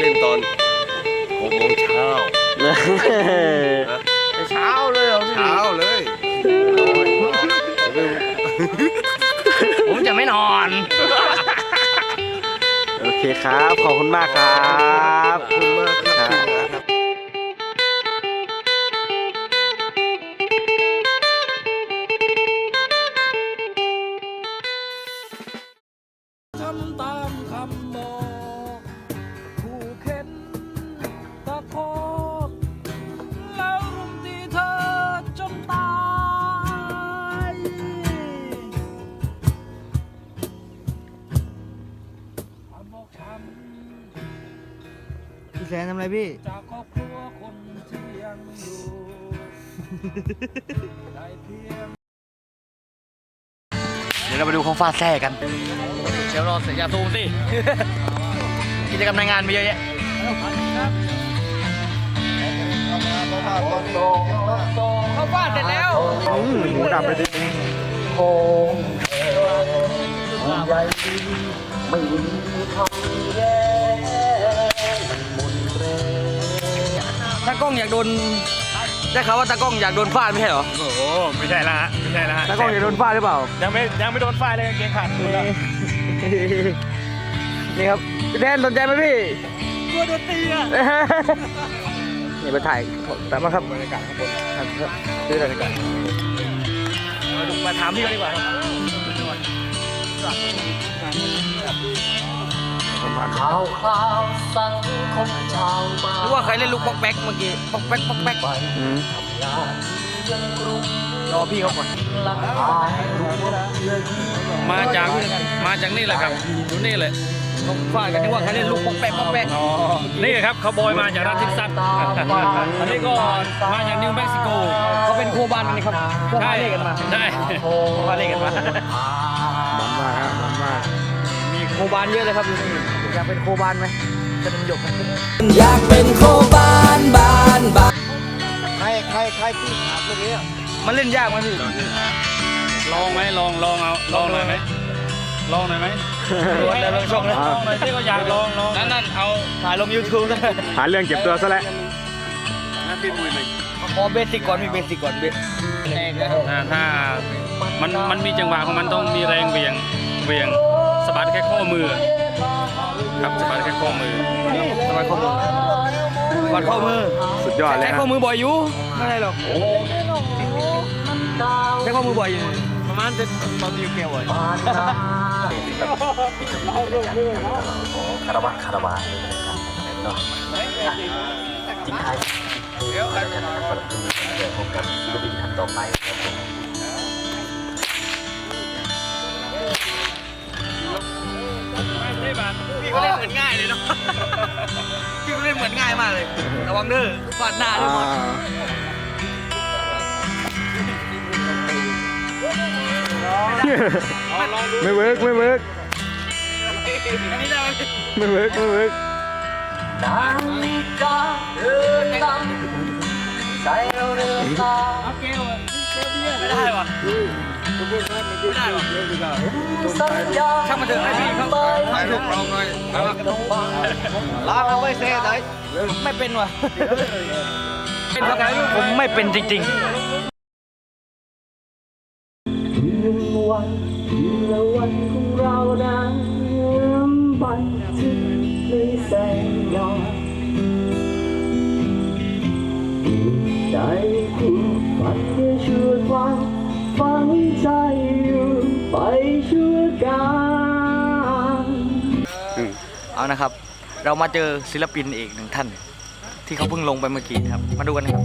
เล่นตอนหกโมงเช้าเช้าเลยเหรอพี่เช้าเลยผมจะไม่นอน โอเคครับ ขอบคุณมากครับ อะไรพี่ำจากครอบครัวคนที่ยังอยู่ได้เพียง เดี๋ยวเราไปดูเขาฟาดแท้กัน เดี๋ยวรอเสร็จอย่าตูมสิ กิจกรรมในงานมีเยอะแยะ เขาฟาดเสร็จแล้ว หมูดับไปดิตากล้องอยากโดนได้ข่าวว่าตากล้องอยากโดนฟาดไม่ใช่เหรอโอ้โหไม่ใช่ละฮะไม่ใช่ละฮะตากล้องจะโดนฟาดหรือเปล่า ยังไม่ยังไม่โดนฝ้ายเลยกางเกงขาดคุณแล้วนี่ครับพี่แทนสนใจไหมพี่ กลัวโดนตีอะนี่มาถ่ายตามมาครับบรรยากาศข้างบนครับซื้ออะไรกันมาดูมาถามพี่เขาดีกว่าครับ ข่าวคราวสังคมชาวบ้าหรือว่าใครเล่นลูกป๊อกแป๊กเมื่อกี้ป๊อกแป๊กป๊อกแป๊กอืมรอพี่เขาก่อนมาจากมาจากนี่แหละครับอยู่นี่เลยเขาฟาดกันนึกว่าใครเล่นลูกป๊อกแป๊กป๊อกแป๊กนี่ครับเขาบอยมาจากรัฐเท็กซัสอันนี้ก็มาจากนิวเม็กซิโกเขาเป็นโคบานกันนี่ครับพวกใช่ฮาเล่กันมาใช่พวกฮาเล่กันมามันมากครับมันมากมีโคบานเยอะเลยครับอยู่นี่ อยากเป็นโคบานไหมเป็นหยกอยากเป็นโคบานบานบานใครใครใครที่ถามเรื่องนี้มันเล่นยากไหมพี่ลองไหมลองลองเอาลองหน่อยไหมลองหน่อยไหมดูแล้วลองชกนะลองหน่อยที่ก็อยากลองลองนั่นนั่นเอาถ่ายลง YouTube นะหาเรื่องเก็บตัวซะแล้วนั่นพี่บุยไหมขอเบสิกก่อนมีเบสิกก่อนเบสแรงนะครับถ้าถ้ามันมันมีจังหวะของมันต้องมีแรงเหวียงเหวียงสะบัดแค่ข้อมือ ครับสะบัดแค่ข้อมือสบายข้อมือวัดข้อมือสุดยอดเลยใช้ฮะข้อมือบ่อยอยู่ไม่ได้หรอกใช้ข้อมือบ่อยอยู่ประมาณจะตอนยูเกลบ่อยคารวะคารวะเนาะทิ้งท้ายเดี๋ยวเราจะพบกับศิลปินท่านต่อไป บผมพี่ก็เล่นเหมือนง่ายเลยเนาะ พี่ก็เล่นเหมือนง่ายมากเลย ระวังเด้อฟาดหน้าด้วยอ่าไม่เวิร์กไม่เวิร์กอันนี้ได้ไหมไม่เวิร์กไม่เวิร์กนาฬิกาเดินตามใจเราเดินตามไม่ได้วะ สัญญาช่างมันเถอะให้พี่เขาถ่ายรูปเราหน่อยเอาละลาเอาไว้เซ่ไหนไม่เป็นวะเป็นเพราะอะไรผมไม่เป็นจริงๆ เอานะครับ เรามาเจอศิลปินอีกหนึ่งท่าน ที่เขาเพิ่งลงไปเมื่อกี้ครับ มาดูกันนะครับ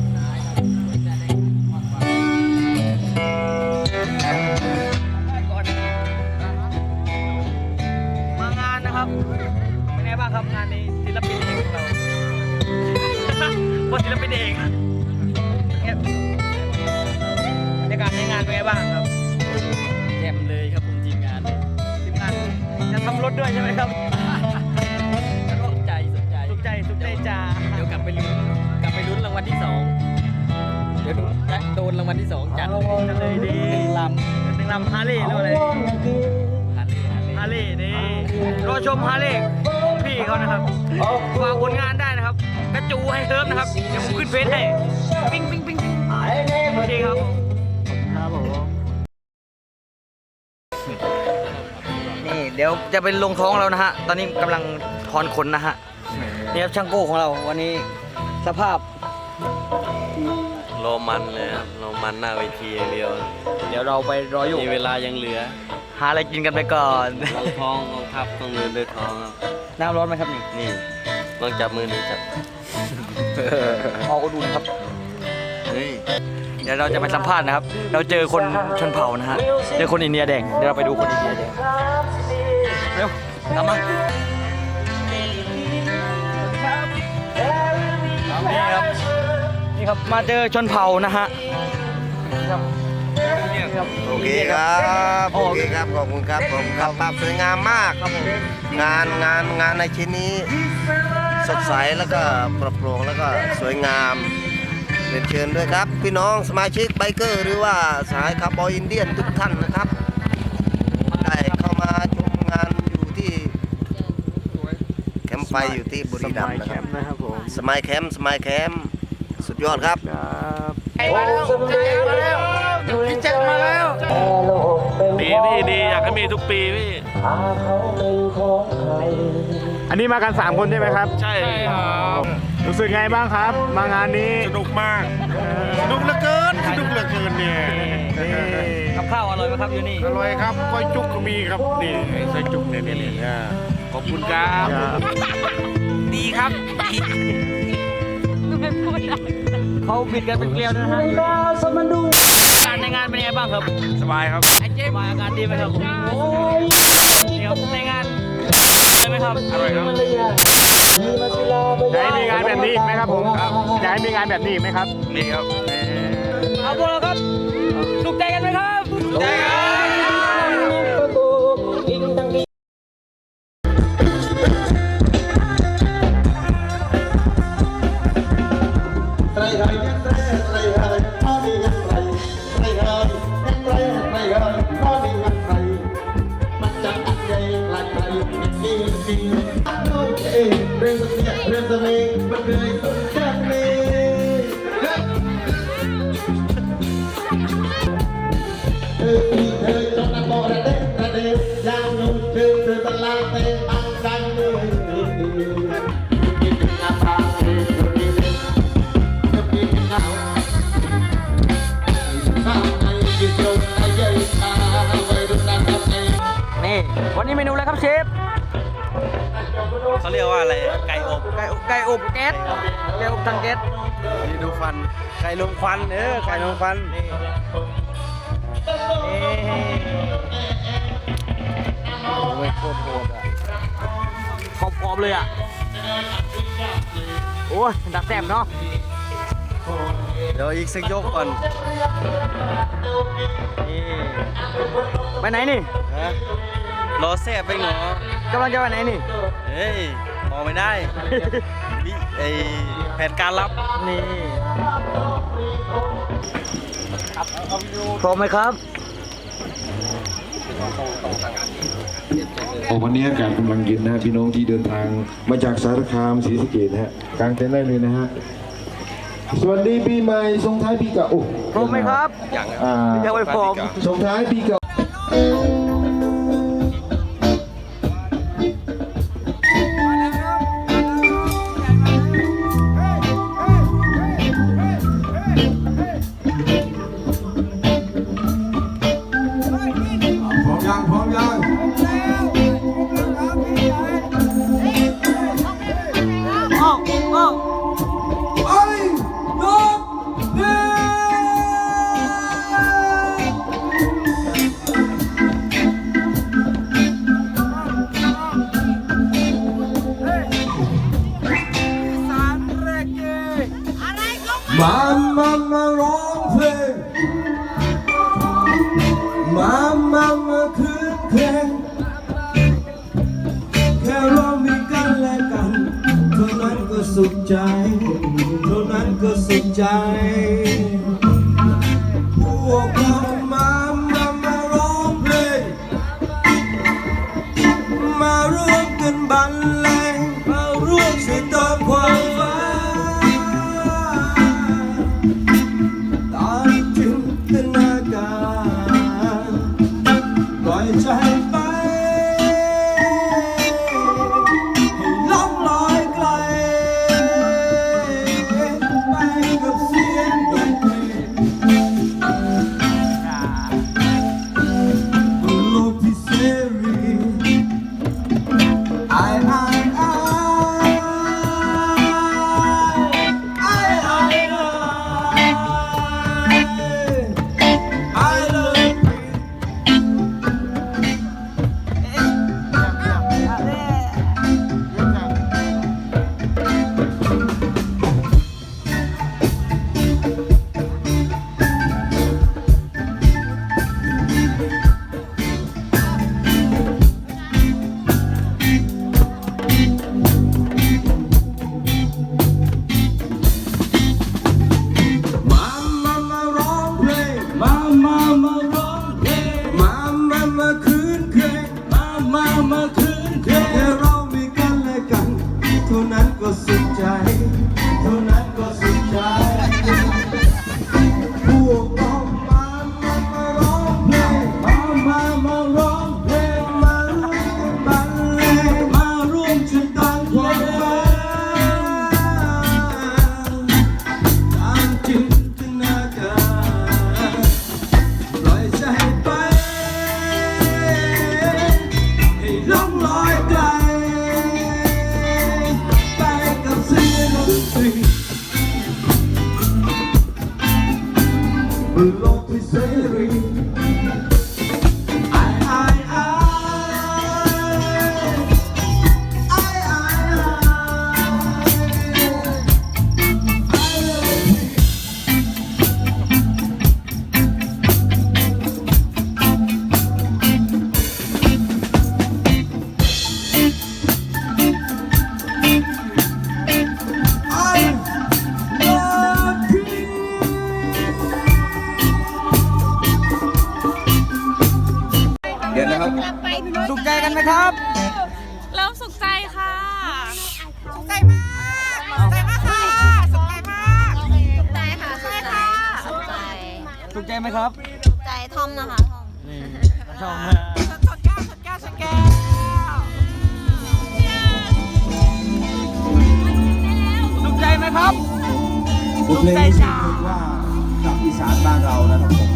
ชมฮาร์เลย์ของพี่พี่เขานะครับฝากผลงานได้นะครับ กระจูให้เฮิร์ฟนะครับ เดี๋ยวผมขึ้นเฟซให้ปิ้งปิ้งปิ้งปิ้งโอเคครับครับผมนี่เดี๋ยวจะเป็นลงท้องแล้วนะฮะ ตอนนี้กำลังถอนขนนะฮะ นี่ครับช่างโก้ของเราวันนี้สภาพโรมันเลยครับโรมันหน้าเวทีอย่างเดียว เดี๋ยวเราไปรออยู่มีเวลายังเหลือ หาอะไรกินกันไปก่อน ลองท้องกองทัพต้องเดินด้วยท้องครับ น้ำร้อนไหมครับนี่นี่ลองจับมือนี้จับ พออุดุนครับ เฮ้ย เดี๋ยวเราจะไปสัมภาษณ์นะครับ เราเจอคนชนเผ่านะฮะ เจอคนอินเดียแดง เดี๋ยวเราไปดูคนอินเดียแดง เร็วตามมานี่ครับ นี่ครับ มาเจอชนเผ่านะฮะ โอเคครับโอเคครับขอบคุณครับผมครับภาพสวยงามมากงานงานงานในชิ้นนี้ สดใสแล้วก็ปรับโปร่งแล้วก็สวยงามเรียนเชิญด้วยครับ พี่น้องสมาชิกไบเกอร์หรือว่าสายคาร์บอยอินเดียนทุกท่านนะครับได้เข้ามาชมงานอยู่ที่แคมป์ไฟอยู่ที่บุรีรัมย์นะครับนะครับผมสมัยแคมป์สมัยแคมป์สุดยอดครับ ดีพี่ดีอยากให้มีทุกปีพี่ อันนี้มากัน 3 คนใช่ไหมครับ ใช่ครับรู้สึกไงบ้างครับ มางานนี้สนุกมากสนุกเหลือเกินสนุกเหลือเกินเนี่ยกับข้าวอร่อยไหมครับอยู่นี่อร่อยครับก้อยจุกก็มีครับนี่ไอ้ไส้จุกเนี่ยนี่อ่าขอบคุณครับ ดีครับเขาบิดกันเป็นเกลียวด้วยนะฮะการในงาน เป็นยังไงบ้างครับสบายครับสบายอาการดีไหมครับนี่ครับในงานได้ไหมครับอร่อยครับอยากให้มีงานแบบนี้อีกไหมครับผมอยากให้มีงานแบบนี้อีกไหมครับนี่ครับ วันนี้เมนูอะไรครับเชฟเขาเรียกว่าอะไร ไก่อบ ไก่อบไก่อบแก๊สไก่อบทางแก๊สนี่ดูฟัน ไก่ลมควันเออไก่ลมควันขอบขอบๆเลยอะ โอ้ยดักแสบเนาะ เดี๋ยวอีกสักยกก่อน นี่ ไปไหนนี่ฮะ รอแซ่บไปหนอกำลังจะไปไหนนี่ เฮ้ยมองไม่ได้วิไอแผนการรับนี่พร้อมไหมครับโอ้วันนี้อากาศกำลังเย็นนะฮะพี่น้องที่เดินทางมาจากสารคามศรีสะเกดนะฮะกลางเต็นท์ได้เลยนะฮะสวัสดีปีใหม่ส่งท้ายปีเก่าโอ้พร้อมไหมครับอ่ายังไม่พร้อมส่งท้ายปีเก่า สุขใจไหมครับสุขใจทอมนะคะทอมนี่ชอบมากชนแก้วชนแก้วชนแก้วสุขใจไหมครับบทเพลงนี้ชื่อเพลงว่ากับอีสานบ้านเรานะครับผม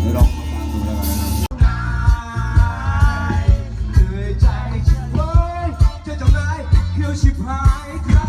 เดี๋ยวลองฟังดูแล้วกันนะครับเหนื่อยใจชิบเว้ยเจ้าเจ้านายเพียวชิบหายครั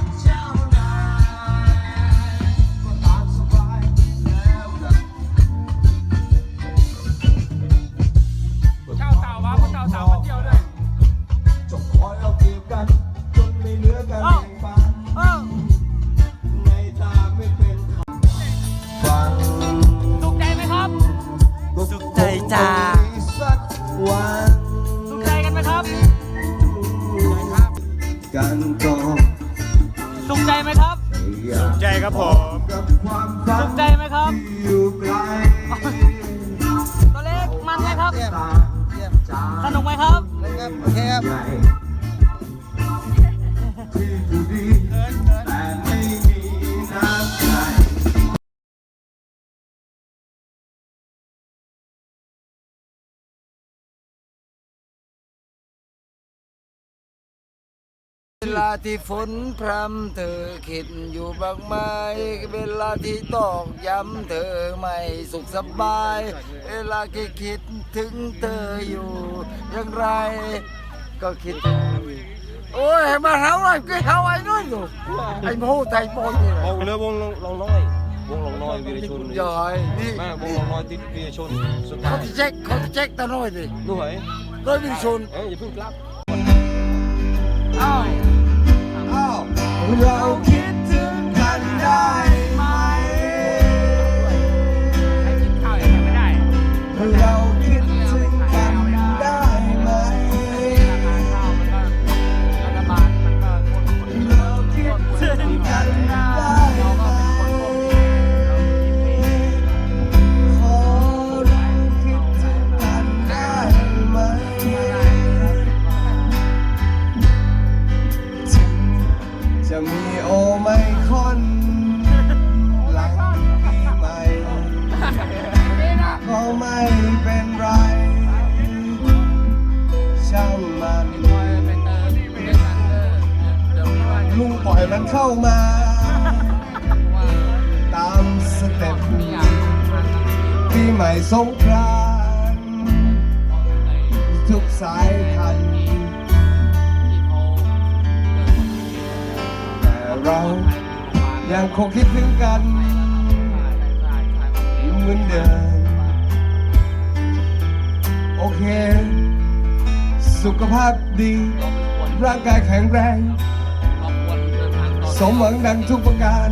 ใหญ่ที่ ที่ฝนพรำเธอคิดอยู่บ้างไหมเวลาที่ตอกย้ำเธอไม่สุขสบาย เวลาที่คิดถึงเธออยู่อย่างไร ก็คิดถึงโอ้ยมาเท่าไหร่ก็เท่าไอ้น้อยอยู่ไอ้โม่ไทยโม่นี่แหละวงเรือวงลองน้อยวงลองน้อยวีรชนใหญ่นี่แม่วงลองน้อยติดวีรชนสุดเขาท้ายจะเช็คเขาจะเช็คตาน้อยดิดูเหรอร้อยวิชนเอ้ยอย่าเพิ่งกลับ เราคิดถึงกันได้ ปีใหม่สงกรานต์ทุกสายพันธุ์แต่เรายังคงคิดถึงกัน เหมือนเดิม โอเค สุขภาพดี ร่างกายแข็งแรง สมหวังดังทุกประการ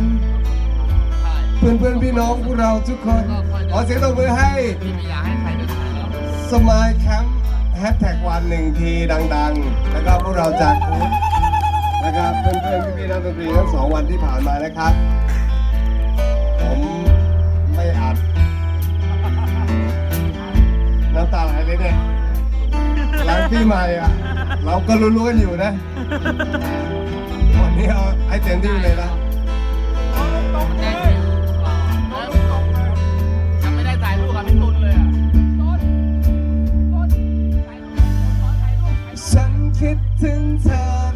เพื่อนเพื่อนพี่น้องพวกเราทุกคน ขอเสียงตบมือให้อยากให้ใครดูสมายแคมป์แฮชแท็กวันหนึ่งทีดังๆ แล้วก็พวกเราจากพุทธนะครับเพื่อนเพื่อนๆพี่ๆนักดนตรีทั้งสองวันที่ผ่านมานะครับ ผมไม่อัดน้ำตาไหลเลยเนี่ยหลังปีใหม่อะ เราก็รู้ๆกันอยู่นะ วันนี้เอาให้เต็มที่เลยนะ คิดถึงเธอ